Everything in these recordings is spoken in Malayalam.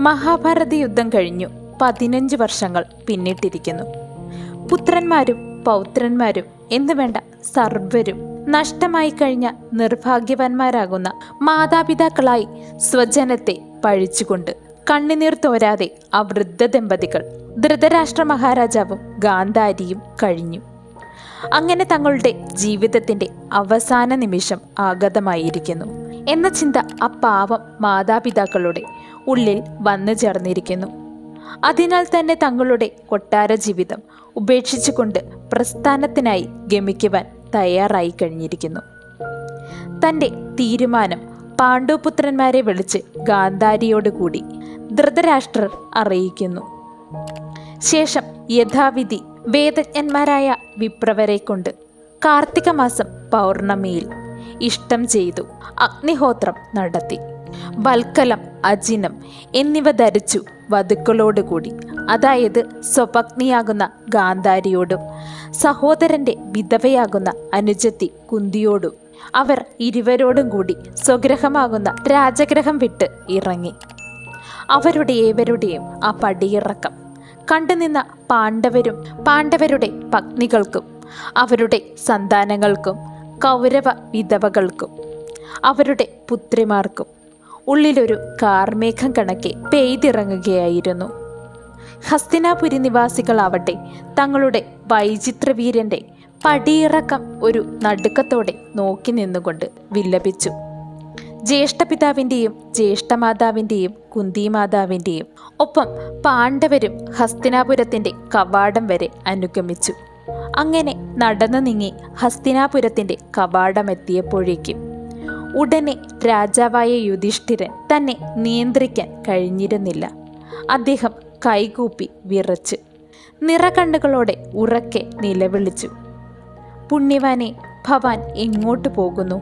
മഹാഭാരത യുദ്ധം കഴിഞ്ഞു. പതിനഞ്ച് വർഷങ്ങൾ പിന്നിട്ടിരിക്കുന്നു. പുത്രന്മാരും പൗത്രന്മാരും എന്ന് വേണ്ട സർവരും നഷ്ടമായി കഴിഞ്ഞ നിർഭാഗ്യവാന്മാരാകുന്ന മാതാപിതാക്കളായി സ്വജനത്തെ പഴിച്ചുകൊണ്ട് കണ്ണുനീർ തോരാതെ ആ വൃദ്ധ ദമ്പതികൾ ധൃതരാഷ്ട്ര മഹാരാജാവും ഗാന്ധാരിയും കഴിഞ്ഞു. അങ്ങനെ തങ്ങളുടെ ജീവിതത്തിന്റെ അവസാന നിമിഷം ആഗതമായിരിക്കുന്നു. എന്ന ചിന്ത ആ പാവം മാതാപിതാക്കളുടെ ഉള്ളിൽ വന്നു ചേർന്നിരിക്കുന്നു. അതിനാൽ തന്നെ തങ്ങളുടെ കൊട്ടാര ജീവിതം ഉപേക്ഷിച്ചുകൊണ്ട് പ്രസ്ഥാനത്തിനായി ഗമിക്കുവാൻ തയ്യാറായി കഴിഞ്ഞിരിക്കുന്നു. തന്റെ തീരുമാനം പാണ്ഡുപുത്രന്മാരെ വിളിച്ച് ഗാന്ധാരിയോടുകൂടി ധൃതരാഷ്ട്രർ അറിയിക്കുന്നു. ശേഷം യഥാവിധി വേദജ്ഞന്മാരായ വിപ്രവരെ കൊണ്ട് കാർത്തിക മാസം പൗർണമിയിൽ ഇഷ്ടം ചെയ്തു അഗ്നിഹോത്രം നടത്തി. വൽക്കലം അജിനം എന്നിവ ധരിച്ചു വധുക്കളോടുകൂടി. അതായത് സ്വപത്നിയാകുന്ന ഗാന്ധാരിയോടും സഹോദരന്റെ വിധവയാകുന്ന അനുജത്തി കുന്തിയോടും. അവർ ഇരുവരോടും കൂടി സ്വഗ്രഹമാകുന്ന രാജഗ്രഹം വിട്ട് ഇറങ്ങി. അവരുടെ ഏവരുടെയും ആ പടിയിറക്കം കണ്ടുനിന്ന പാണ്ഡവരും പാണ്ഡവരുടെ പത്നികൾക്കും അവരുടെ സന്താനങ്ങൾക്കും കൗരവ വിധവകൾക്കും അവരുടെ പുത്രിമാർക്കും ഉള്ളിലൊരു കാർമേഘം കണക്കെ പെയ്തിറങ്ങുകയായിരുന്നു. ഹസ്തിനാപുരി നിവാസികളാവട്ടെ തങ്ങളുടെ വൈചിത്രവീരന്റെ പടിയിറക്കം ഒരു നടുക്കത്തോടെ നോക്കി നിന്നുകൊണ്ട് വില്ലപിച്ചു. ജ്യേഷ്ഠപിതാവിന്റെയും ജ്യേഷ്ഠമാതാവിന്റെയും കുന്തിമാതാവിന്റെയും ഒപ്പം പാണ്ഡവരും ഹസ്തിനാപുരത്തിന്റെ കവാടം വരെ അനുഗമിച്ചു. അങ്ങനെ നടന്നു നീങ്ങി ഹസ്തിനാപുരത്തിന്റെ കവാടമെത്തിയപ്പോഴേക്കും ഉടനെ രാജാവായ യുധിഷ്ഠിരൻ തന്നെ നിയന്ത്രിക്കാൻ കഴിഞ്ഞിരുന്നില്ല. അദ്ദേഹം കൈകൂപ്പി വിറച്ച് നിറകണ്ണുകളോടെ ഉറക്കെ നിലവിളിച്ചു. പുണ്യവാനെ ഭവാൻ എങ്ങോട്ട് പോകുന്നു?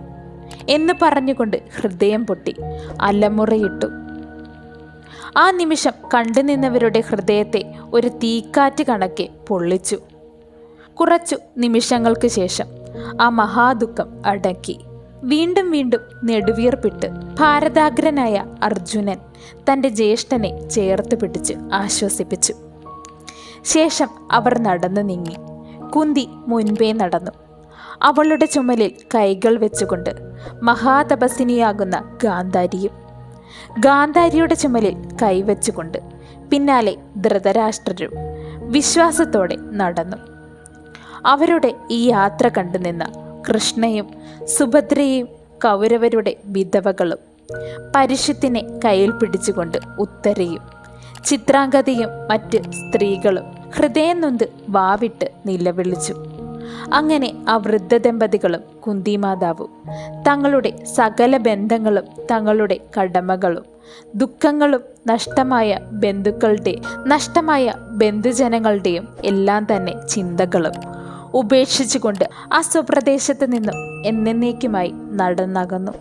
എന്ന് പറഞ്ഞുകൊണ്ട് ഹൃദയം പൊട്ടി അലമുറയിട്ടു. ആ നിമിഷം കണ്ടുനിന്നവരുടെ ഹൃദയത്തെ ഒരു തീക്കാറ്റ് കണക്കെ പൊള്ളിച്ചു. കുറച്ചു നിമിഷങ്ങൾക്ക് ശേഷം ആ മഹാദുഃഖം അടക്കി. വീണ്ടും വീണ്ടും നെടുവീർപ്പിട്ട് ഭാരതാഗ്രനായ അർജുനൻ തന്റെ ജ്യേഷ്ഠനെ ചേർത്ത് പിടിച്ച് ആശ്വസിപ്പിച്ചു. ശേഷം അവർ നടന്നു നീങ്ങി. കുന്തി മുൻപേ നടന്നു. അവളുടെ ചുമലിൽ കൈകൾ വെച്ചുകൊണ്ട് മഹാതപസ്വിനിയാകുന്ന ഗാന്ധാരിയും ഗാന്ധാരിയുടെ ചുമലിൽ കൈവച്ചുകൊണ്ട് പിന്നാലെ ധൃതരാഷ്ട്രരും വിശ്വാസത്തോടെ നടന്നു. അവരുടെ ഈ യാത്ര കണ്ടുനിന്ന കൃഷ്ണയും സുഭദ്രയും കൗരവരുടെ വിധവകളും പരിഷത്തിനെ കയ്യിൽ പിടിച്ചുകൊണ്ട് ഉത്തരയും ചിത്രാംഗതയും മറ്റ് സ്ത്രീകളും ഹൃദയം നൊന്ത് വാവിട്ട് നിലവിളിച്ചു. അങ്ങനെ ആ വൃദ്ധ ദമ്പതികളും കുന്തിമാതാവും തങ്ങളുടെ സകല ബന്ധങ്ങളും തങ്ങളുടെ കടമകളും ദുഃഖങ്ങളും നഷ്ടമായ ബന്ധുക്കളുടെ നഷ്ടമായ ബന്ധുജനങ്ങളുടെയും എല്ലാം തന്നെ ചിന്തകളും ഉപേക്ഷിച്ചുകൊണ്ട് ആ സ്വപ്രദേശത്ത് നിന്നും എന്നേക്കുമായി നടന്നകന്നു.